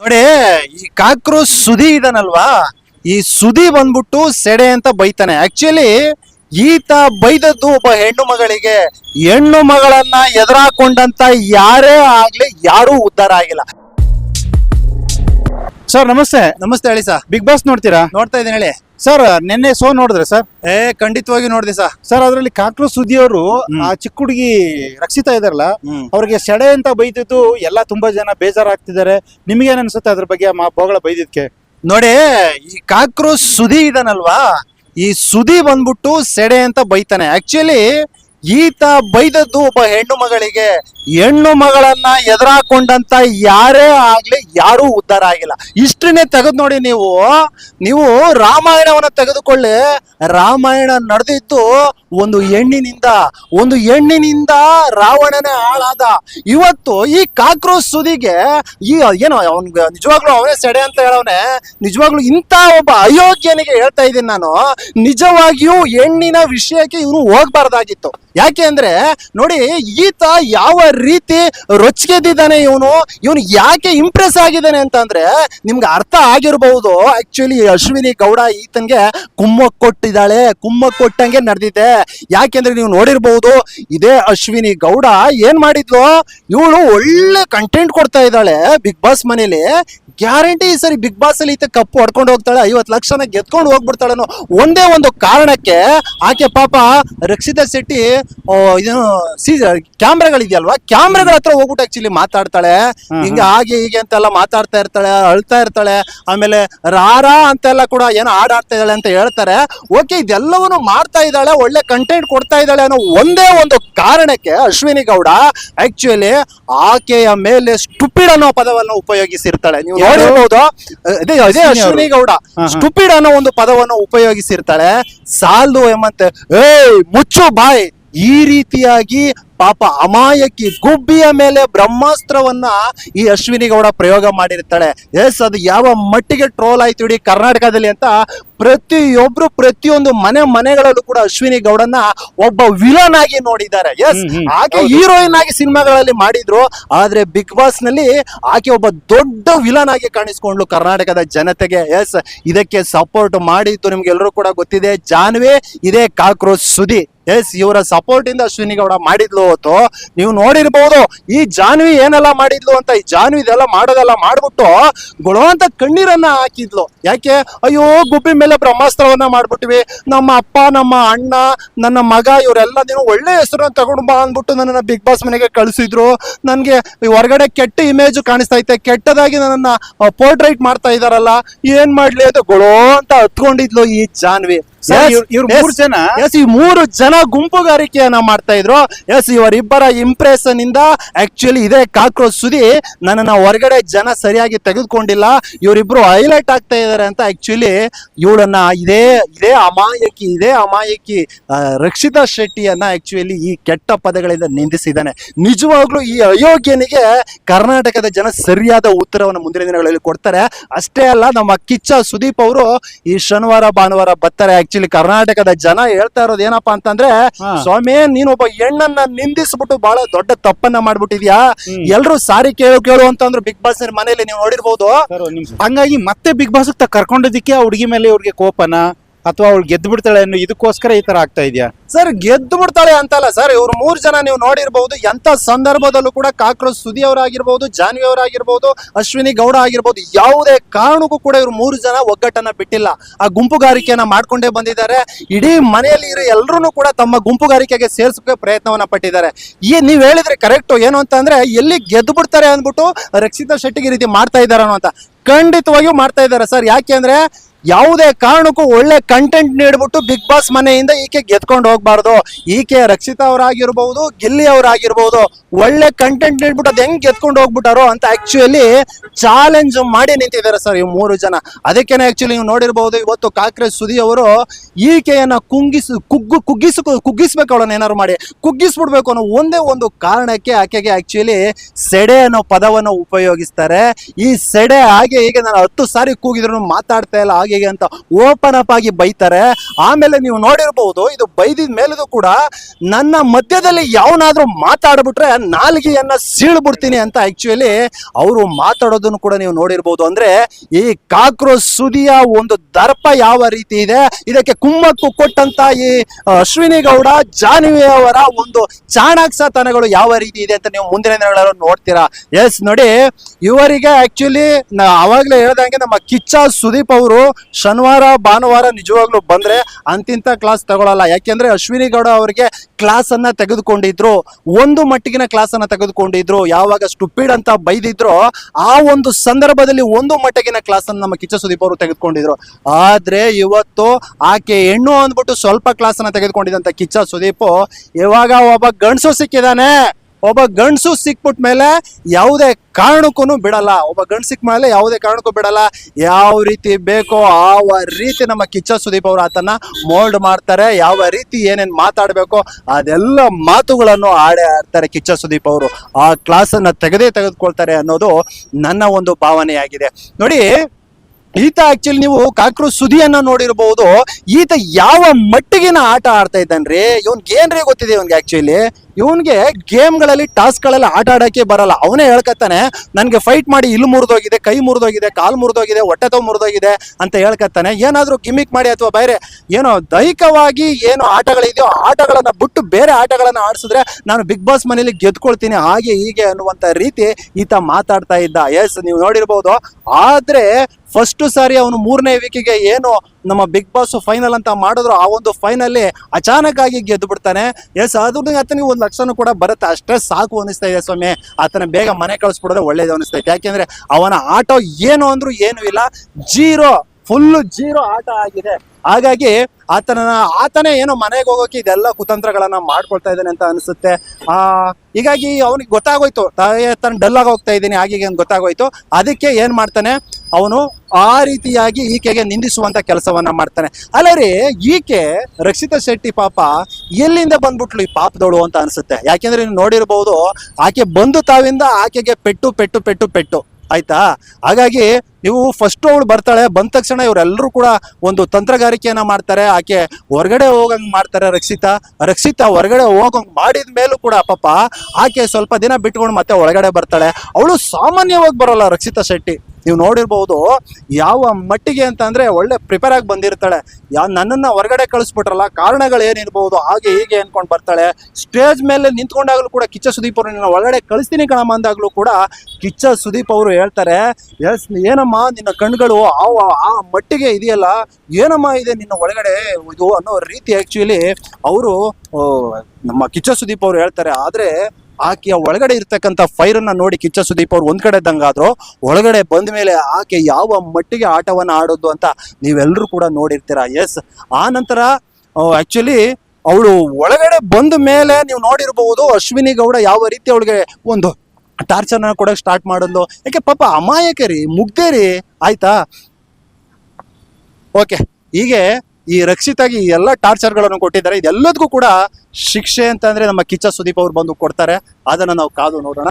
ನೋಡಿ ಈ ಕಾಕ್ರೋಚ್ ಸುದಿ ಇದನಲ್ವಾ? ಈ ಸುದಿ ಬಂದ್ಬಿಟ್ಟು ಸೆಡೆ ಅಂತ ಬೈತಾನೆ. ಆಕ್ಚುಲಿ ಈತ ಬೈದದ್ದು ಒಬ್ಬ ಹೆಣ್ಣು ಮಗಳಿಗೆ. ಹೆಣ್ಣು ಮಗಳನ್ನ ಎದುರಾಕೊಂಡಂತ ಯಾರೇ ಆಗ್ಲಿ ಯಾರೂ ಉದ್ಧಾರ ಆಗಿಲ್ಲ. ಸರ್ ನಮಸ್ತೆ. ನಮಸ್ತೆ ಹೇಳಿ ಸರ್. ಬಿಗ್ ಬಾಸ್ ನೋಡ್ತೀರಾ? ನೋಡ್ತಾ ಇದ್ದೀನಿ ಹೇಳಿ. ಸರ್ ನಿನ್ನೆ ಸೋ ನೋಡಿದ್ರೆ ಸರ್? ಏ ಖಂಡಿತವಾಗಿ ನೋಡಿದೆ ಸರ್. ಸರ್ ಅದರಲ್ಲಿ ಕಾಕ್ರೋಚ್ ಸುದ್ದಿಯವರು ಅವರು ಆ ಚಿಕ್ಕ ಹುಡುಗಿ ರಕ್ಷಿತಾ ಇದಾರಲ್ಲ. ಅವ್ರಿಗೆ ಸೆಡೆ ಅಂತ ಬೈದಿದ್ದು ಎಲ್ಲ ತುಂಬಾ ಜನ ಬೇಜಾರಾಗ್ತಿದ್ದಾರೆ. ನಿಮ್ಗೇನ್ ಅನ್ಸುತ್ತೆ ಅದ್ರ ಬಗ್ಗೆ ಮಾ ಬೋಗಳ ಬೈದಿದ್ಕೆ? ನೋಡಿ ಈ ಕಾಕ್ರೋಚ್ ಸುದಿ ಇದಾನಲ್ವಾ? ಈ ಸುದಿ ಬಂದ್ಬಿಟ್ಟು ಸೆಡೆ ಅಂತ ಬೈತಾನೆ. ಆಕ್ಚುಲಿ ಈತ ಬೈದದ್ದು ಒಬ್ಬ ಹೆಣ್ಣು ಮಗಳಿಗೆ. ಹೆಣ್ಣು ಮಗಳನ್ನ ಎದುರಾಕೊಂಡಂತ ಯಾರೇ ಆಗ್ಲಿ ಯಾರೂ ಉದ್ಧಾರ ಆಗಿಲ್ಲ. ಇಷ್ಟನ್ನೇ ತೆಗೆದು ನೋಡಿ ನೀವು. ನೀವು ರಾಮಾಯಣವನ್ನ ತೆಗೆದುಕೊಳ್ಳಿ. ರಾಮಾಯಣ ನಡೆದಿದ್ದು ಒಂದು ಹೆಣ್ಣಿನಿಂದ ಒಂದು ಹೆಣ್ಣಿನಿಂದ ರಾವಣನೇ ಹಾಳಾದ ಇವತ್ತು ಈ ಕಾಕ್ರೋಚ್ ಸುದಿಗೆ ಈ, ಏನೋ ಅವನ್ಗೆ ನಿಜವಾಗ್ಲೂ ಅವನೇ ಸೆಡೆ ಅಂತ ಹೇಳವನೆ. ನಿಜವಾಗ್ಲೂ ಇಂಥ ಒಬ್ಬ ಅಯೋಗ್ಯನಿಗೆ ಹೇಳ್ತಾ ಇದ್ದೀನಿ ನಾನು. ನಿಜವಾಗಿಯೂ ಹೆಣ್ಣಿನ ವಿಷಯಕ್ಕೆ ಇವನು ಹೋಗ್ಬಾರ್ದಾಗಿತ್ತು. ಯಾಕೆ ಅಂದ್ರೆ, ನೋಡಿ, ಈತ ಯಾವ ರೀತಿ ರೊಚ್ಗೆದಿದ್ದಾನೆ ಇವನು ಇವನು ಯಾಕೆ ಇಂಪ್ರೆಸ್ ಆಗಿದ್ದಾನೆ ಅಂತಂದ್ರೆ ನಿಮ್ಗೆ ಅರ್ಥ ಆಗಿರಬಹುದು. ಆಕ್ಚುಲಿ ಅಶ್ವಿನಿ ಗೌಡ ಈತನ್ಗೆ ಕುಮ್ಮ ಕೊಟ್ಟಿದ್ದಾಳೆ ಕುಮ್ಮ ಕೊಟ್ಟಂಗೆ ನಡೆದಿದೆ. ಯಾಕೆಂದ್ರೆ ನೀವು ನೋಡಿರ್ಬಹುದು ಇದೇ ಅಶ್ವಿನಿ ಗೌಡ ಏನ್ ಮಾಡಿದ್ಲು? ಇವಳು ಒಳ್ಳೆ ಕಂಟೆಂಟ್ ಕೊಡ್ತಾ ಇದ್ದಾಳೆ ಬಿಗ್ ಬಾಸ್ ಮನೇಲಿ. ಗ್ಯಾರಂಟಿ ಈ ಸರಿ ಬಿಗ್ ಬಾಸ್ ಅಲ್ಲಿ ಈತ ಕಪ್ಪು ಹೊಡ್ಕೊಂಡು ಹೋಗ್ತಾಳೆ ಐವತ್ ಲಕ್ಷನ ಗೆದ್ಕೊಂಡು ಹೋಗ್ಬಿಡ್ತಾಳೆ ಒಂದೇ ಒಂದು ಕಾರಣಕ್ಕೆ ಆಕೆ ಪಾಪ ರಕ್ಷಿತಾ ಶೆಟ್ಟಿ ಇದು ಕ್ಯಾಮ್ರಾಗಳಿದೆಯಲ್ವಾ? ಕ್ಯಾಮ್ರಾಗಳ ಹತ್ರ ಹೋಗ್ಬಿಟ್ಟು ಆಕ್ಚುಲಿ ಮಾತಾಡ್ತಾಳೆ. ಹಿಂಗೆ ಹಿಂಗ ಹಾಗೆ ಹೀಗೆ ಅಂತೆಲ್ಲ ಮಾತಾಡ್ತಾ ಇರ್ತಾಳೆ ಅಳ್ತಾ ಇರ್ತಾಳೆ. ಆಮೇಲೆ ರಾರಾ ಅಂತೆಲ್ಲ ಕೂಡ ಏನೋ ಹಾಡಾಡ್ತಾ ಇದ್ದಾಳೆ ಅಂತ ಹೇಳ್ತಾರೆ. ಓಕೆ ಇದೆಲ್ಲವನ್ನು ಮಾಡ್ತಾ ಇದ್ದಾಳೆ ಒಳ್ಳೆ ಕಂಟೆಂಟ್ ಕೊಡ್ತಾ ಇದ್ದಾಳೆ ಅನ್ನೋ ಒಂದೇ ಒಂದು ಕಾರಣಕ್ಕೆ ಅಶ್ವಿನಿ ಗೌಡ ಆಕ್ಚುಲಿ ಆಕೆಯ ಮೇಲೆ ಸ್ಟುಪಿಡ್ ಅನ್ನೋ ಪದವನ್ನು ಉಪಯೋಗಿಸಿರ್ತಾಳೆ ನೀವು? ನೋಡಿರ್ಬೋದು ಅದೇ ಅದೇ ಅಶ್ವಿನಿ ಗೌಡ. ಸ್ಟುಪಿಡ್ ಅನ್ನೋ ಒಂದು ಪದವನ್ನು ಉಪಯೋಗಿಸಿರ್ತಾಳೆ ಸಾಲ್ದು ಎಂಬಂತೆ ಏಯ್ ಮುಚ್ಚು ಬಾಯ್ ಈ ರೀತಿಯಾಗಿ ಪಾಪ ಅಮಾಯಕಿ ಗುಬ್ಬಿಯ ಮೇಲೆ ಬ್ರಹ್ಮಾಸ್ತ್ರವನ್ನ ಈ ಅಶ್ವಿನಿ ಗೌಡ ಪ್ರಯೋಗ ಮಾಡಿರ್ತಾಳೆ. ಎಸ್ ಅದು ಯಾವ ಮಟ್ಟಿಗೆ ಟ್ರೋಲ್ ಆಯ್ತು ಇಡೀ ಕರ್ನಾಟಕದಲ್ಲಿ ಅಂತ ಪ್ರತಿಯೊಬ್ರು ಪ್ರತಿಯೊಂದು ಮನೆ ಮನೆಗಳಲ್ಲೂ ಕೂಡ ಅಶ್ವಿನಿ ಗೌಡನ್ನ ಒಬ್ಬ ವಿಲನ್ ಆಗಿ ನೋಡಿದ್ದಾರೆ. ಎಸ್. ಆಕೆ ಹೀರೋಯಿನ್ ಆಗಿ ಸಿನಿಮಾಗಳಲ್ಲಿ ಮಾಡಿದ್ರು. ಆದ್ರೆ ಬಿಗ್ ಬಾಸ್ನಲ್ಲಿ ಆಕೆ ಒಬ್ಬ ದೊಡ್ಡ ವಿಲನ್ ಆಗಿ ಕಾಣಿಸ್ಕೊಂಡ್ಲು ಕರ್ನಾಟಕದ ಜನತೆಗೆ. ಎಸ್ ಇದಕ್ಕೆ ಸಪೋರ್ಟ್ ಮಾಡಿತ್ತು ನಿಮ್ಗೆಲ್ಲರೂ ಕೂಡ ಗೊತ್ತಿದೆ. ಜಾನ್ವಿ ಇದೇ ಕಾಕ್ರೋಚ್ ಸುದಿ. ಎಸ್, ಇವರ ಸಪೋರ್ಟ್ ಇಂದ ಅಶ್ವಿನಿ ಗೌಡ ಮಾಡಿದ್ಲು ಹೊತ್ತು, ನೀವು ನೋಡಿರ್ಬಹುದು ಈ ಜಾನ್ವಿ ಏನೆಲ್ಲ ಮಾಡಿದ್ಲು ಅಂತ, ಈ ಜಾನ್ವಿ ಇದೆಲ್ಲ ಮಾಡೋದೆಲ್ಲ ಮಾಡ್ಬಿಟ್ಟು ಗುಣವಂತ ಕಣ್ಣೀರನ್ನ ಹಾಕಿದ್ಲು. ಯಾಕೆ? ಅಯ್ಯೋ, ಗುಬ್ಬಿ ಮೇಲೆ ಬ್ರಹ್ಮಾಸ್ತ್ರವನ್ನ ಮಾಡ್ಬಿಟ್ವಿ ನಮ್ಮ ಅಪ್ಪ, ನಮ್ಮ ಅಣ್ಣ, ನನ್ನ ಮಗ, ಇವರೆಲ್ಲ ನೀವು ಒಳ್ಳೆ ಹೆಸರನ್ನ ತಗೊಂಡು ಬಾ ಅಂದ್ಬಿಟ್ಟು ನನ್ನ ಬಿಗ್ ಬಾಸ್ ಮನೆಗೆ ಕಳಿಸಿದ್ರು. ನನಗೆ ಹೊರಗಡೆ ಕೆಟ್ಟ ಇಮೇಜ್ ಕಾಣಿಸ್ತಾ ಐತೆ ಕೆಟ್ಟದಾಗಿ ನನ್ನನ್ನ ಪೋರ್ಟ್ರೈಟ್ ಮಾಡ್ತಾ ಇದಾರಲ್ಲ, ಏನ್ ಮಾಡ್ಲಿ ಅಂತ ಗೊಳೋ ಅಂತ ಹತ್ಕೊಂಡಿದ್ಲು ಈ ಜಾನ್ವಿ. ಮೂರ್ ಜನ ಎಸ್ ಈ ಮೂರು ಜನ ಗುಂಪುಗಾರಿಕೆಯನ್ನ ಮಾಡ್ತಾ ಇದ್ರು. ಎಸ್ ಇವರಿಬ್ಬರ ಇಂಪ್ರೆಷನ್ ಇಂದ ಆಕ್ಚುಲಿ ಇದೇ ಕಾಕ್ರೋಚ್ ಸುದಿ ನನ್ನನ್ನ ಹೊರಗಡೆ ಜನ ಸರಿಯಾಗಿ ತೆಗೆದುಕೊಂಡಿಲ್ಲ. ಇವರಿಬ್ರು ಹೈಲೈಟ್ ಆಗ್ತಾ ಇದಾರೆ ಅಂತ ಆಕ್ಚುಲಿ ಇವಳನ್ನ ಇದೇ ಇದೇ ಅಮಾಯಕಿ ಇದೇ ಅಮಾಯಕಿ ರಕ್ಷಿತಾ ಶೆಟ್ಟಿಯನ್ನ ಆಕ್ಚುಲಿ ಈ ಕೆಟ್ಟ ಪದಗಳಿಂದ ನಿಂದಿಸಿದ್ದಾನೆ. ನಿಜವಾಗ್ಲೂ ಈ ಅಯೋಗ್ಯನಿಗೆ ಕರ್ನಾಟಕದ ಜನ ಸರಿಯಾದ ಉತ್ತರವನ್ನು ಮುಂದಿನ ದಿನಗಳಲ್ಲಿ ಕೊಡ್ತಾರೆ. ಅಷ್ಟೇ ಅಲ್ಲ ನಮ್ಮ ಕಿಚ್ಚ ಸುದೀಪ್ ಅವರು ಈ ಶನಿವಾರ ಭಾನುವಾರ ಬರ್ತಾರೆ ಆಕ್ಚುಲಿ ಕರ್ನಾಟಕದ ಜನ ಹೇಳ್ತಾ ಇರೋದು ಏನಪ್ಪಾ ಅಂತಂದ್ರೆ ಸ್ವಾಮಿ ಸ್ವಾಮಿ ನೀನೊಬ್ಬ ಹೆಣ್ಣನ್ನ ನಿಂದಿಸ್ಬಿಟ್ಟು ಬಹಳ ದೊಡ್ಡ ತಪ್ಪನ್ನ ಮಾಡ್ಬಿಟ್ಟಿದ್ಯಾ. ಎಲ್ರು ಸಾರಿ ಕೇಳು ಕೇಳು ಅಂತಂದ್ರು ಬಿಗ್ ಬಾಸ್ ಮನೇಲಿ ನೀವು ನೋಡಿರ್ಬೋದು. ಹಂಗಾಗಿ ಮತ್ತೆ ಬಿಗ್ ಬಾಸ್ ಕರ್ಕೊಂಡಿದ್ದಕ್ಕೆ ಆ ಹುಡುಗಿ ಮೇಲೆ ಇವ್ರಿಗೆ ಕೋಪನ? ಅಥವಾ ಅವಳು ಗೆದ್ದು ಬಿಡ್ತಾಳೆ ಅನ್ನೋ ಇದಕ್ಕೋಸ್ಕರ ಈ ತರ ಆಗ್ತಾ ಇದೆಯಾ? ಸರ್, ಗೆದ್ದು ಬಿಡ್ತಾಳೆ ಅಂತಲ್ಲ ಸರ್, ಇವ್ರು ಮೂರ್ ಜನ ನೀವು ನೋಡಿರ್ಬಹುದು ಎಂತ ಸಂದರ್ಭದಲ್ಲೂ ಕೂಡ ಕಾಕ್ರೋಚ್ ಸುದಿ ಅವರಾಗಿರ್ಬಹುದು ಜಾನ್ವಿ ಅವರಾಗಿರ್ಬಹುದು ಅಶ್ವಿನಿ ಗೌಡ ಆಗಿರ್ಬಹುದು ಯಾವುದೇ ಕಾರಣಕ್ಕೂ ಕೂಡ ಇವ್ರು ಮೂರು ಜನ ಒಗ್ಗಟ್ಟನ್ನ ಬಿಟ್ಟಿಲ್ಲ. ಆ ಗುಂಪುಗಾರಿಕೆಯನ್ನ ಮಾಡ್ಕೊಂಡೇ ಬಂದಿದ್ದಾರೆ. ಇಡೀ ಮನೆಯಲ್ಲಿ ಇರೋ ಎಲ್ಲರೂ ಕೂಡ ತಮ್ಮ ಗುಂಪುಗಾರಿಕೆಗೆ ಸೇರ್ಸಕ್ಕೆ ಪ್ರಯತ್ನವನ್ನ ಪಟ್ಟಿದ್ದಾರೆ. ಈ ನೀವ್ ಹೇಳಿದ್ರೆ ಕರೆಕ್ಟ್ ಏನು ಅಂತ ಅಂದ್ರೆ ಎಲ್ಲಿ ಗೆದ್ದು ಬಿಡ್ತಾರೆ ಅಂದ್ಬಿಟ್ಟು ರಕ್ಷಿತಾ ಶೆಟ್ಟಿಗೆ ರೀತಿ ಮಾಡ್ತಾ ಅನ್ನೋ ಅಂತ ಖಂಡಿತವಾಗಿಯೂ ಮಾಡ್ತಾ ಇದ್ದಾರೆ ಸರ್. ಯಾಕೆ ಅಂದ್ರೆ ಯಾವುದೇ ಕಾರಣಕ್ಕೂ ಒಳ್ಳೆ ಕಂಟೆಂಟ್ ನೀಡ್ಬಿಟ್ಟು ಬಿಗ್ ಬಾಸ್ ಮನೆಯಿಂದ ಈಕೆ ಗೆದ್ಕೊಂಡು ಹೋಗ್ಬಾರ್ದು. ಈಕೆ ರಕ್ಷಿತಾ ಅವರಾಗಿರ್ಬಹುದು ಗಿಲ್ಲಿ ಅವರಾಗಿರ್ಬಹುದು ಒಳ್ಳೆ ಕಂಟೆಂಟ್ ನೀಡ್ಬಿಟ್ಟು ಅದು ಹೆಂಗ್ ಗೆದ್ಕೊಂಡು ಹೋಗ್ಬಿಟ್ಟಾರೋ ಅಂತ ಆಕ್ಚುಲಿ ಚಾಲೆಂಜ್ ಮಾಡಿ ನಿಂತಿದ್ದಾರೆ ಸರ್ ಈ ಮೂರು ಜನ. ಅದಕ್ಕೇನೆ ಆಕ್ಚುಲಿ ನೀವು ನೋಡಿರ್ಬಹುದು ಇವತ್ತು ಕಾಕ್ರೇಜ್ ಸುದಿ ಅವರು ಈಕೆಯನ್ನ ಕುಂಗಿಸ್, ಕುಗ್ಗು, ಕುಗ್ಗಿಸ್, ಕುಗ್ಗಿಸ್ಬೇಕು ಅವಳನ್ನ ಏನಾರು ಮಾಡಿ. ಕುಗ್ಗಿಸ್ಬಿಡ್ಬೇಕು ಅನ್ನೋ ಒಂದೇ ಒಂದು ಕಾರಣಕ್ಕೆ ಆಕೆಗೆ ಆಕ್ಚುಲಿ ಸೆಡೆ ಅನ್ನೋ ಪದವನ್ನು ಉಪಯೋಗಿಸ್ತಾರೆ. ಈ ಸೆಡೆ ಹಾಗೆ ಹೀಗೆ ನಾನು ಹತ್ತು ಸಾರಿ ಕೂಗಿದ್ರು ಮಾತಾಡ್ತಾ ಇಲ್ಲ ಹಾಗೆ ಅಂತ ಓಪನ್ ಅಪ್ ಆಗಿ ಬೈತಾರೆ. ಆಮೇಲೆ ನೀವು ನೋಡಿರ್ಬಹುದು ಇದು ಬೈದಿದ ಮೇಲೂ ಕೂಡ ನನ್ನ ಮಧ್ಯದಲ್ಲಿ ಯಾವನಾದ್ರೂ ಮಾತಾಡ್ಬಿಟ್ರೆ ನಾಲ್ಗೆಯನ್ನ ಸೀಳ್ಬಿಡ್ತೀನಿ ಅಂತ ಆಕ್ಚುಲಿ ಅವರು ಮಾತಾಡೋದನ್ನು ಕೂಡ ನೀವು ನೋಡಿರ್ಬೋದು. ಅಂದ್ರೆ ಈ ಕಾಕ್ರೋಚ್ ಸುದಿಯ ಒಂದು ದರ್ಪ ಯಾವ ರೀತಿ ಇದೆ, ಇದಕ್ಕೆ ಕುಮ್ಮಕ್ಕು ಕೊಟ್ಟಂತ ಈ ಅಶ್ವಿನಿ ಗೌಡ ಜಾನ್ವಿ ಅವರ ಒಂದು ಚಾಣಾಕ್ಷತನಗಳು ಯಾವ ರೀತಿ ಇದೆ ಅಂತ ನೀವು ಮುಂದಿನ ದಿನಗಳಲ್ಲಿ ನೋಡ್ತೀರಾ. ಎಸ್ ನೋಡಿ, ಇವರಿಗೆ ಆಕ್ಚುಲಿ ಅವಾಗ್ಲೇ ಹೇಳ್ದಂಗೆ ನಮ್ಮ ಕಿಚ್ಚ ಸುದೀಪ್ ಅವರು ಶನಿವಾರ, ಭಾನುವಾರ ನಿಜವಾಗ್ಲೂ ಬಂದ್ರೆ ಅಂತಿಂತ ಕ್ಲಾಸ್ ತಗೊಳ್ಳಲ್ಲ ಯಾಕೆಂದ್ರೆ ಅಶ್ವಿನಿ ಗೌಡ ಅವರಿಗೆ ಕ್ಲಾಸ್ ಅನ್ನ ತೆಗೆದುಕೊಂಡಿದ್ರು. ಒಂದು ಮಟ್ಟಿಗಿನ ಕ್ಲಾಸನ್ನು ತೆಗೆದುಕೊಂಡಿದ್ರು. ಯಾವಾಗ ಸ್ಟುಪಿಡ್ ಅಂತ ಬೈದಿದ್ರು, ಆ ಒಂದು ಸಂದರ್ಭದಲ್ಲಿ ಒಂದು ಮಟ್ಟಿಗಿನ ಕ್ಲಾಸನ್ನು ನಮ್ಮ ಕಿಚ್ಚ ಸುದೀಪ್ ಅವರು ತೆಗೆದುಕೊಂಡಿದ್ರು. ಆದ್ರೆ ಇವತ್ತು ಆಕೆ ಹೆಣ್ಣು ಅಂದ್ಬಿಟ್ಟು ಸ್ವಲ್ಪ ಕ್ಲಾಸನ್ನು ಅನ್ನ ತೆಗೆದುಕೊಂಡಿದಂತ ಕಿಚ್ಚ ಸುದೀಪ್, ಇವಾಗ ಒಬ್ಬ ಗಂಡಸು ಸಿಕ್ಕಿದಾನೆ. ಒಬ್ಬ ಗಂಡಸು ಸಿಕ್ಬಿಟ್ ಮೇಲೆ ಯಾವುದೇ ಕಾರಣಕ್ಕೂ ಬಿಡಲ್ಲ. ಒಬ್ಬ ಗಂಡು ಸಿಕ್ಕ ಮೇಲೆ ಯಾವುದೇ ಕಾರಣಕ್ಕೂ ಬಿಡಲ್ಲ. ಯಾವ ರೀತಿ ಬೇಕೋ ಆ ರೀತಿ ನಮ್ಮ ಕಿಚ್ಚ ಸುದೀಪ್ ಅವರು ಆತನ ಮೋಲ್ಡ್ ಮಾಡ್ತಾರೆ. ಯಾವ ರೀತಿ ಏನೇನ್ ಮಾತಾಡಬೇಕೋ ಅದೆಲ್ಲ ಮಾತುಗಳನ್ನು ಆಡೇ ಆಡ್ತಾರೆ ಕಿಚ್ಚ ಸುದೀಪ್ ಅವರು. ಆ ಕ್ಲಾಸನ್ನು ತೆಗೆದೇ ತೆಗೆದುಕೊಳ್ತಾರೆ ಅನ್ನೋದು ನನ್ನ ಒಂದು ಭಾವನೆಯಾಗಿದೆ. ನೋಡಿ ಈತ ಆಕ್ಚುಲಿ ನೀವು ಕಾಕ್ರೋಚ್ ಸುದಿಯನ್ನ ನೋಡಿರಬಹುದು ಈತ ಯಾವ ಮಟ್ಟಿಗಿನ ಆಟ ಆಡ್ತಾ ಇದ್ದಾನ್ರಿ? ಇವ್ನ್ಗೆ ಏನ್ರಿ ಗೊತ್ತಿದೆ ಇವನ್ಗೆ ಆಕ್ಚುಲಿ ಇವನ್ಗೆ ಗೇಮ್ಗಳಲ್ಲಿ ಟಾಸ್ಕ್ಗಳಲ್ಲಿ ಆಟ ಆಡಕ್ಕೆ ಬರಲ್ಲ. ಅವನೇ ಹೇಳ್ಕತ್ತಾನೆ, ನನಗೆ ಫೈಟ್ ಮಾಡಿ ಇಲ್ಲಿ ಮುರಿದೋಗಿದೆ, ಕೈ ಮುರಿದೋಗಿದೆ, ಕಾಲು ಮುರಿದೋಗಿದೆ, ಹೊಟ್ಟೆ ತವ ಮುರಿದೋಗಿದೆ ಅಂತ ಹೇಳ್ಕತ್ತಾನೆ. ಏನಾದರೂ ಗಿಮಿಕ್ ಮಾಡಿ ಅಥವಾ ಬೇರೆ ಏನೋ ದೈಹಿಕವಾಗಿ ಏನು ಆಟಗಳಿದೆಯೋ ಆಟಗಳನ್ನ ಬಿಟ್ಟು ಬೇರೆ ಆಟಗಳನ್ನ ಆಡಿಸಿದ್ರೆ ನಾನು ಬಿಗ್ ಬಾಸ್ ಮನೇಲಿ ಗೆದ್ಕೊಳ್ತೀನಿ, ಹಾಗೆ ಹೀಗೆ ಅನ್ನುವಂಥ ರೀತಿ ಈತ ಮಾತಾಡ್ತಾ ಇದ್ದ. ಎಸ್ ನೀವು ನೋಡಿರ್ಬೋದು. ಆದ್ರೆ ಫಸ್ಟ್ ಸಾರಿ ಅವನು ಮೂರನೇ ವೀಕಿಗೆ ಏನು ನಮ್ಮ ಬಿಗ್ ಬಾಸ್ ಫೈನಲ್ ಅಂತ ಮಾಡಿದ್ರು, ಆ ಒಂದು ಫೈನಲ್ಲಿ ಅಚಾನಕ್ ಆಗಿ ಗೆದ್ದು ಬಿಡ್ತಾನೆ. ಎಸ್ ಅದ್ರ ಆತನಿಗೆ ಒಂದು ಲಕ್ಷನೂ ಕೂಡ ಬರುತ್ತೆ. ಅಷ್ಟೇ ಸಾಕು ಅನಿಸ್ತಾ ಇದೆ ಸ್ವಾಮಿ. ಆತನ ಬೇಗ ಮನೆ ಕಳಿಸ್ಬಿಡೋದ್ರೆ ಒಳ್ಳೇದು ಅನಿಸ್ತೈತೆ. ಯಾಕೆಂದ್ರೆ ಅವನ ಆಟೋ ಏನು ಅಂದ್ರೂ ಏನು ಇಲ್ಲ. ಜೀರೋ ಫುಲ್ ಜೀರೋ ಆಟ ಆಗಿದೆ. ಹಾಗಾಗಿ ಆತನ ಆತನೇ ಏನೋ ಮನೆಗೆ ಹೋಗೋಕೆ ಇದೆಲ್ಲ ಕುತಂತ್ರಗಳನ್ನ ಮಾಡ್ಕೊಳ್ತಾ ಇದ್ದಾನೆ ಅಂತ ಅನಿಸುತ್ತೆ. ಆ, ಹೀಗಾಗಿ ಅವನಿಗೆ ಗೊತ್ತಾಗೋಯ್ತು. ತಾಯಿ ತನ್ನ ಡಲ್ಲಾಗಿ ಹೋಗ್ತಾ ಇದ್ದೀನಿ ಹೀಗೆ ಗೊತ್ತಾಗೋಯ್ತು. ಅದಕ್ಕೆ ಏನು ಮಾಡ್ತಾನೆ? ಅವನು ಆ ರೀತಿಯಾಗಿ ಈಕೆಗೆ ನಿಂದಿಸುವಂತ ಕೆಲಸವನ್ನ ಮಾಡ್ತಾನೆ. ಅಲ್ಲ ರೀ, ಈಕೆ ರಕ್ಷಿತಾ ಶೆಟ್ಟಿ ಪಾಪ ಎಲ್ಲಿಂದ ಬಂದ್ಬಿಟ್ಲು ಈ ಪಾಪದವಳು ಅಂತ ಅನ್ಸುತ್ತೆ. ಯಾಕೆಂದ್ರೆ ನೀವು ನೋಡಿರ್ಬೋದು, ಆಕೆ ಬಂದು ತಾವಿಂದ ಆಕೆಗೆ ಪೆಟ್ಟು ಪೆಟ್ಟು ಪೆಟ್ಟು ಪೆಟ್ಟು. ಆಯ್ತಾ? ಹಾಗಾಗಿ ನೀವು ಫಸ್ಟ್ ಅವಳು ಬರ್ತಾಳೆ, ಬಂದ ತಕ್ಷಣ ಇವರೆಲ್ಲರೂ ಕೂಡ ಒಂದು ತಂತ್ರಗಾರಿಕೆಯನ್ನ ಮಾಡ್ತಾರೆ. ಆಕೆ ಹೊರಗಡೆ ಹೋಗಂಗ್ ಮಾಡ್ತಾರೆ ರಕ್ಷಿತಾ. ರಕ್ಷಿತಾ ಹೊರಗಡೆ ಹೋಗಂಗ್ ಮಾಡಿದ ಮೇಲೂ ಕೂಡ ಪಾಪ ಆಕೆ ಸ್ವಲ್ಪ ದಿನ ಬಿಟ್ಕೊಂಡು ಮತ್ತೆ ಒಳಗಡೆ ಬರ್ತಾಳೆ. ಅವಳು ಸಾಮಾನ್ಯವಾಗಿ ಬರೋಲ್ಲ ರಕ್ಷಿತಾ ಶೆಟ್ಟಿ. ನೀವು ನೋಡಿರ್ಬೋದು ಯಾವ ಮಟ್ಟಿಗೆ ಅಂತ ಅಂದ್ರೆ ಒಳ್ಳೆ ಪ್ರಿಪೇರ್ ಆಗಿ ಬಂದಿರ್ತಾಳೆ. ಯಾ ನನ್ನನ್ನ ಹೊರಗಡೆ ಕಳಿಸ್ಬಿಟ್ರಲ್ಲ, ಕಾರಣಗಳು ಏನಿರ್ಬಹುದು ಹಾಗೆ ಹೀಗೆ ಅಂದ್ಕೊಂಡು ಬರ್ತಾಳೆ. ಸ್ಟೇಜ್ ಮೇಲೆ ನಿಂತ್ಕೊಂಡಾಗಲೂ ಕೂಡ ಕಿಚ್ಚ ಸುದೀಪ್ ಅವರು ನಿನ್ನ ಒಳಗಡೆ ಕಳಿಸ್ತೀನಿ ಕಣಮ್ಮ ಅಂದಾಗಲೂ ಕೂಡ ಕಿಚ್ಚ ಸುದೀಪ್ ಅವರು ಹೇಳ್ತಾರೆ, ಎಸ್, ಏನಮ್ಮ ನಿನ್ನ ಕಣ್ಗಳು ಆ ಆ ಮಟ್ಟಿಗೆ ಇದೆಯಲ್ಲ, ಏನಮ್ಮ ಇದೆ ನಿನ್ನ ಒಳಗಡೆ? ಇದು ಅನ್ನೋ ರೀತಿ ಆಕ್ಚುಲಿ ಅವರು ನಮ್ಮ ಕಿಚ್ಚ ಸುದೀಪ್ ಅವರು ಹೇಳ್ತಾರೆ. ಆದ್ರೆ ಆಕೆಯ ಒಳಗಡೆ ಇರ್ತಕ್ಕಂಥ ಫೈರನ್ನು ನೋಡಿ ಕಿಚ್ಚ ಸುದೀಪ್ ಅವ್ರು ಒಂದ್ ಕಡೆ ಇದ್ದಂಗಾದ್ರು ಒಳಗಡೆ ಬಂದ ಮೇಲೆ ಆಕೆ ಯಾವ ಮಟ್ಟಿಗೆ ಆಟವನ್ನ ಆಡೋದು ಅಂತ ನೀವೆಲ್ಲರೂ ಕೂಡ ನೋಡಿರ್ತೀರಾ. ಎಸ್ ಆ ನಂತರ ಆಕ್ಚುಲಿ ಅವಳು ಒಳಗಡೆ ಬಂದ ಮೇಲೆ ನೀವು ನೋಡಿರಬಹುದು ಅಶ್ವಿನಿ ಗೌಡ ಯಾವ ರೀತಿ ಅವಳಿಗೆ ಒಂದು ಟಾರ್ಚರ್ನ ಕೊಡೋಕೆ ಸ್ಟಾರ್ಟ್ ಮಾಡೋದು ಯಾಕೆ ಪಾಪ ಅಮಾಯಕ ರೀ ಮುಗ್ದೆ ರೀ ಆಯ್ತಾ? ಓಕೆ ಹೀಗೆ ಈ ರಕ್ಷಿತಾಗಿ ಈ ಎಲ್ಲ ಟಾರ್ಚರ್ಗಳನ್ನು ಕೊಟ್ಟಿದ್ದಾರೆ. ಇದೆಲ್ಲದಕ್ಕೂ ಕೂಡ ಶಿಕ್ಷೆ ಅಂತ ಅಂದ್ರೆ ನಮ್ಮ ಕಿಚ್ಚ ಸುದೀಪ್ ಅವ್ರು ಬಂದು ಕೊಡ್ತಾರೆ. ಅದನ್ನ ನಾವು ಕಾದು ನೋಡೋಣ.